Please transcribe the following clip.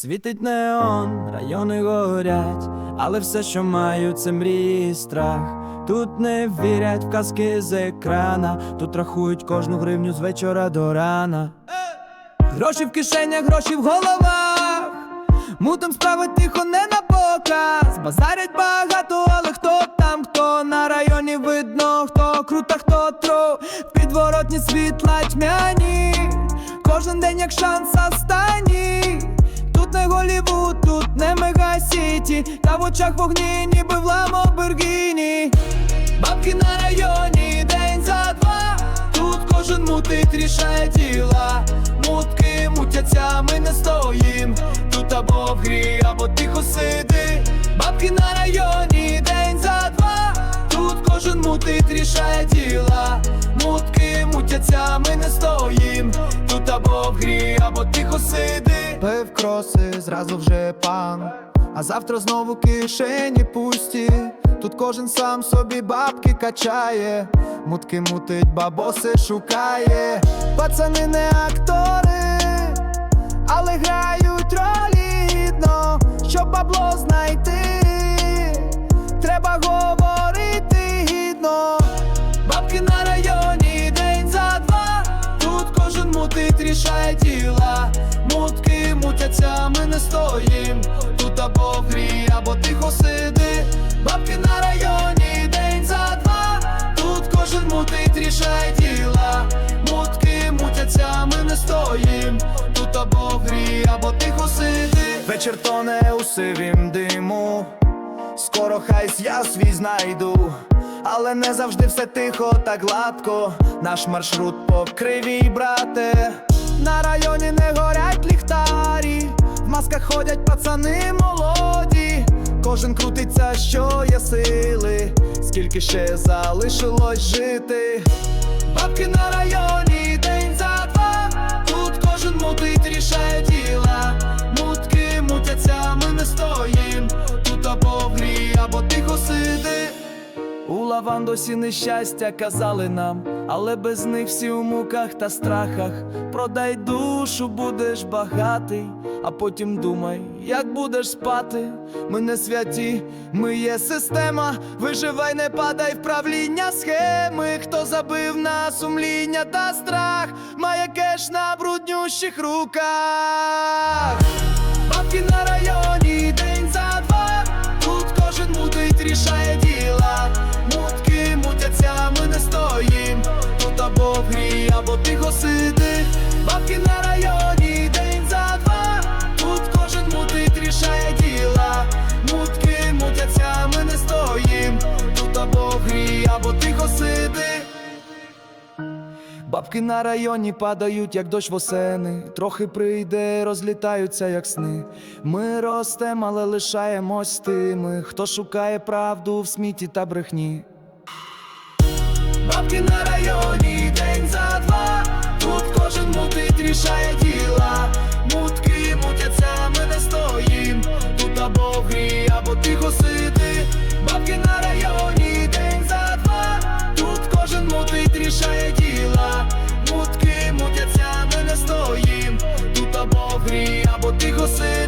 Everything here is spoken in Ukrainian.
Світить неон, райони горять, але все, що маю, це мрії і страх. Тут не вірять в казки з екрана, тут рахують кожну гривню з вечора до рана. Гроші в кишенях, гроші в головах. Мутом справи тихо не на показ. Базарять багато, але хто там, хто на районі видно, хто круто, хто тру. Підворотні світла тьмяні. Кожен день як шанс останній. Голівуд, тут не мегасіті, та в очах вогні, ніби в Ламборгіні. Бабки на районі день за два. Тут кожен мутить, рішає діла. Мутки мутяться, ми не стоїм. Тут або в грі, або тихо сиди. Бабки на районі день за два. Тут кожен мутить, рішає діла. Мутки мутяться, ми не стоїм. Тут або в грі, або тихо сиди. Пив кроси, зразу вже пан. А завтра знову кишені пусті. Тут кожен сам собі бабки качає. Мутки мутить, бабоси шукає. Пацани не актори, але грають ролі гідно, щоб бабло знайти. Треба говорити гідно. Бабки на районі день за два. Тут кожен мутить, рішає діла. Мутки ми не стоїм. Тут або грі, або тихо сиди. Бабки на районі день за два. Тут кожен мутить, рішає діла. Мутки мутяться, ми не стоїм. Тут або грі, або тихо сиди. Вечір тоне у сивім диму. Скоро хай я свій знайду, але не завжди все тихо та гладко. Наш маршрут по кривій, брате. На районі не горять ліхтарі, в масках ходять пацани молоді. Кожен крутиться, що є сили, скільки ще залишилось жити. Бабки на районі У лавандосі нещастя казали нам, але без них всі у муках та страхах. Продай душу, будеш багатий, а потім думай, як будеш спати. Ми не святі, ми є система. Виживай, не падай в правління схеми. Хто забив на сумління та страх, має кеш на бруднющих руках. Бабки на або тихо сиди. Бабки на районі день за два. Тут кожен мутить, рішає діла. Мутки мутяться, ми не стоїм. Тут або в грі, або тихо сиди. Бабки на районі падають, як дощ восени. Трохи прийде, розлітаються, як сни. Ми ростем, але лишаємось тими, хто шукає правду в сміті та брехні. Бабки на районі Мутки